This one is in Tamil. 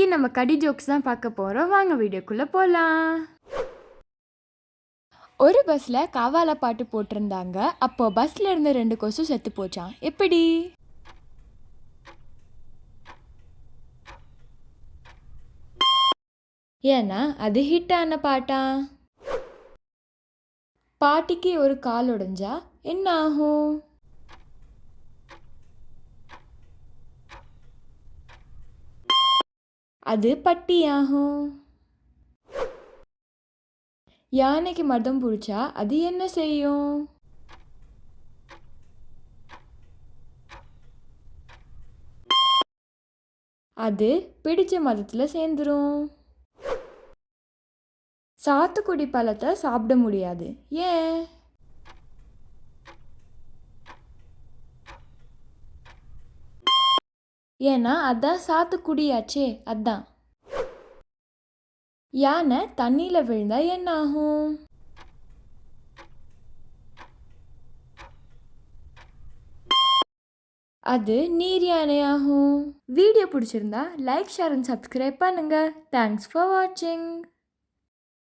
இன்னைக்கு நம்ம கடி ஜோக்ஸ் தான் பார்க்க போகிறோம் வாங்க வீடியோக்குள்ளே போகலாம் ஒரு பஸ்ஸில் காவால பாட்டு போட்டிருந்தாங்க. அப்போ பஸ்ஸில் இருந்த ரெண்டு கொசு செத்து போச்சான் எப்படி? ஏன்னா அது ஹிட் ஆன பாட்டா? பாட்டிக்கு ஒரு கால் உடைஞ்சா என்ன ஆகும்? அது பட்டி ஆகும் யானைக்கு மதம் பிடிச்சா அது என்ன செய்யும்? அது பிடிச்ச மதத்தில் சேர்ந்துரும். சாத்துக்குடி பழத்தை சாப்பிட முடியாது. ஏன்? ஏன்னா அதான் சாத்துக்குடியாச்சே அதான். யானை தண்ணியில் விழுந்தா என்ன ஆகும் அது நீர் யானையாகும். வீடியோ பிடிச்சிருந்தா லைக் ஷேர் அண்ட் சப்ஸ்கிரைப் பண்ணுங்கள் தேங்க்ஸ் ஃபார் வாட்சிங்